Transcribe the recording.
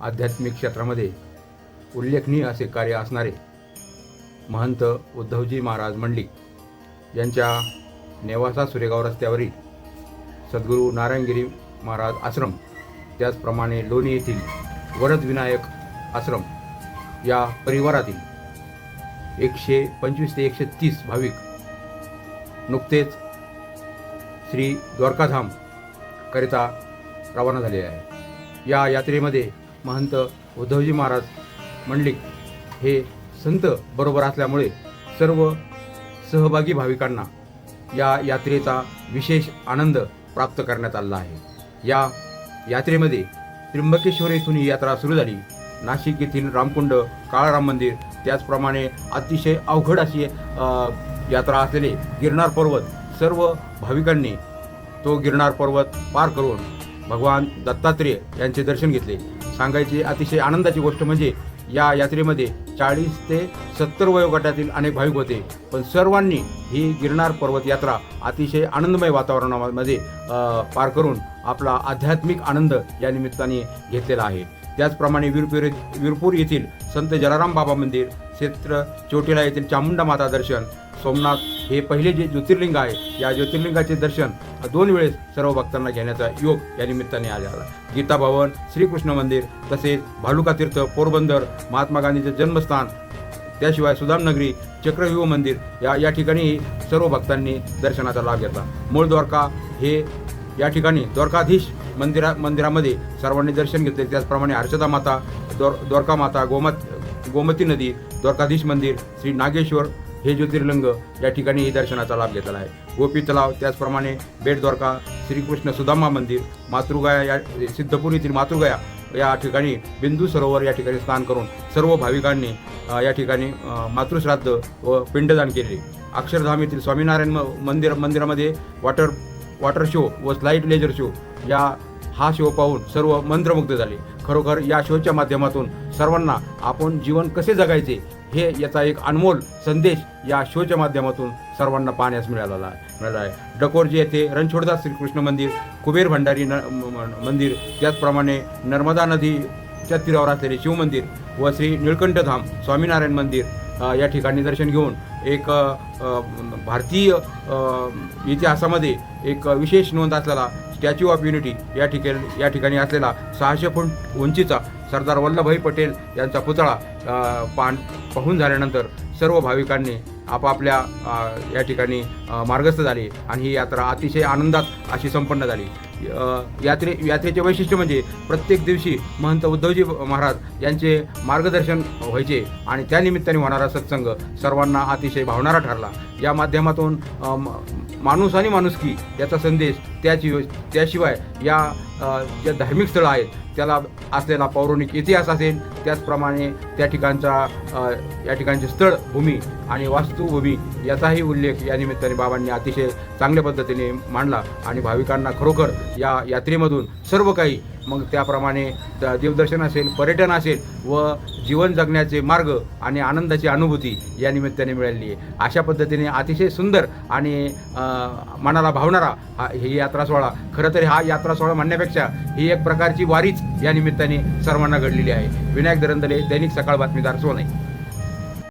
आध्यात्मिक क्षेत्रामध्ये उल्लेखनीय असे कार्य असणारे महंत उद्धवजी महाराज मंडलिक यांच्या नेवासा सुरेगाव रस्त्यावरील सद्गुरू नारायणगिरी महाराज आश्रम त्याचप्रमाणे लोणी येथील वरदविनायक आश्रम या परिवारातील एकशे पंचवीस ते एकशे तीस भाविक नुकतेच श्री द्वारकाधाम करिता रवाना झाले आहे. या यात्रेमध्ये महंत उद्धवजी महाराज मंडलिक हे संत बरोबर असल्यामुळे सर्व सहभागी भाविकांना या यात्रेचा विशेष आनंद प्राप्त करण्यात आला आहे. या यात्रेमध्ये त्र्यंबकेश्वर येथून ही यात्रा सुरू झाली. नाशिक येथील रामकुंड काळाराम मंदिर त्याचप्रमाणे अतिशय अवघड अशी यात्रा असलेले गिरनार पर्वत सर्व भाविकांनी तो गिरनार पर्वत पार करून भगवान दत्तात्रेय यांचे दर्शन घेतले. सांगायची अतिशय आनंदाची गोष्ट म्हणजे या यात्रेमध्ये चाळीस ते सत्तर वयोगटातील अनेक भाविक होते. पण सर्वांनी ही गिरनार पर्वत यात्रा अतिशय आनंदमय वातावरणामध्ये पार करून आपला आध्यात्मिक आनंद या निमित्ताने घेतलेला आहे. त्याचप्रमाणे वीरपूर वीरपूर येथील संत जलाराम बाबा मंदिर क्षेत्र चोटीला येथील चामुंडा माता दर्शन सोमनाथ हे पहिले जे ज्योतिर्लिंग आहे या ज्योतिर्लिंगाचे दर्शन दोन वेळेस सर्व भक्तांना घेण्याचा योग या निमित्ताने आलेला गीता भवन श्रीकृष्ण मंदिर तसेच भालुका तीर्थ पोरबंदर महात्मा गांधीचे जन्मस्थान त्याशिवाय सुदामनगरी चक्रव्यूह मंदिर या या ठिकाणी सर्व भक्तांनी दर्शनाचा लाभ घेतला. मूळ द्वारका हे या ठिकाणी द्वारकाधीश मंदिरा मंदिरामध्ये सर्वांनी दर्शन घेतले. त्याचप्रमाणे हर्षदा माता द्वार द्वारका माता गोमत गोमती नदी द्वारकाधीश मंदिर श्री नागेश्वर हे ज्योतिर्लिंग या ठिकाणी ही दर्शनाचा लाभ घेतला आहे. गोपी तलाव त्याचप्रमाणे बेट द्वारका श्रीकृष्ण सुदामा मंदिर मातृगया या सिद्धपूर येथील मातृगया या ठिकाणी बिंदू सरोवर या ठिकाणी स्नान करून सर्व भाविकांनी या ठिकाणी मातृश्राद्ध व पिंडदान केले. अक्षरधाम येथील स्वामीनारायण म- मंदिर मंदिरामध्ये वॉटर वॉटर शो व स्लाईड लेजर शो या हा शो पाहून सर्व मंत्रमुग्ध झाले. खरोखर या शोच्या माध्यमातून सर्वांना आपण जीवन कसे जगायचे हे याचा एक अनमोल संदेश या शोच्या माध्यमातून सर्वांना पाहण्यास मिळालेला आहे. मिळाला आहे. डकोरजी येथे रणछोडदास श्रीकृष्ण मंदिर कुबेर भंडारी न म- मंदिर त्याचप्रमाणे नर्मदा नदीच्या तीरावर असलेले शिवमंदिर व श्री निळकंठधाम स्वामीनारायण मंदिर या ठिकाणी दर्शन घेऊन एक भारतीय इतिहासामध्ये एक विशेष नोंद असलेला स्टॅच्यू ऑफ युनिटी या ठिकाणी या ठिकाणी असलेला सहाशे फूट उंचीचा सरदार वल्लभभाई पटेल यांचा पुतळा पान पाहून झाल्यानंतर सर्व भाविकांनी आपापल्या या ठिकाणी मार्गस्थ झाले आणि ही यात्रा अतिशय आनंदात अशी संपन्न झाली. यात्रे यात्रेचे वैशिष्ट्य म्हणजे प्रत्येक दिवशी महंत उद्धवजी महाराज यांचे मार्गदर्शन व्हायचे आणि त्यानिमित्ताने होणारा सत्संग सर्वांना अतिशय भावणारा ठरला. या माध्यमातून म- माणूस आणि माणुसकी याचा संदेश त्याची त्याशिवाय या ज्या धार्मिक स्थळं आहेत त्याला असलेला पौराणिक इतिहास असेल त्याचप्रमाणे त्या ठिकाणचा या ठिकाणचे स्थळ भूमी आणि वास्तुभूमी याचाही उल्लेख या निमित्ताने बाबांनी अतिशय चांगल्या पद्धतीने मांडला आणि भाविकांना खरोखर या यात्रेमधून सर्व काही. मग त्याप्रमाणे देवदर्शन असेल पर्यटन असेल व जीवन जगण्याचे मार्ग आणि आनंदाची अनुभूती या निमित्ताने मिळालेली आहे. अशा पद्धतीने अतिशय सुंदर आणि मनाला भावणारा हा ही यात्रा सोहळा खरं तर हा यात्रा सोहळा म्हणण्यापेक्षा ही एक प्रकारची वारीच या निमित्ताने सर्वांना घडलेली आहे. विनायक दरंदले दैनिक सकाळ बातमीदार सोने.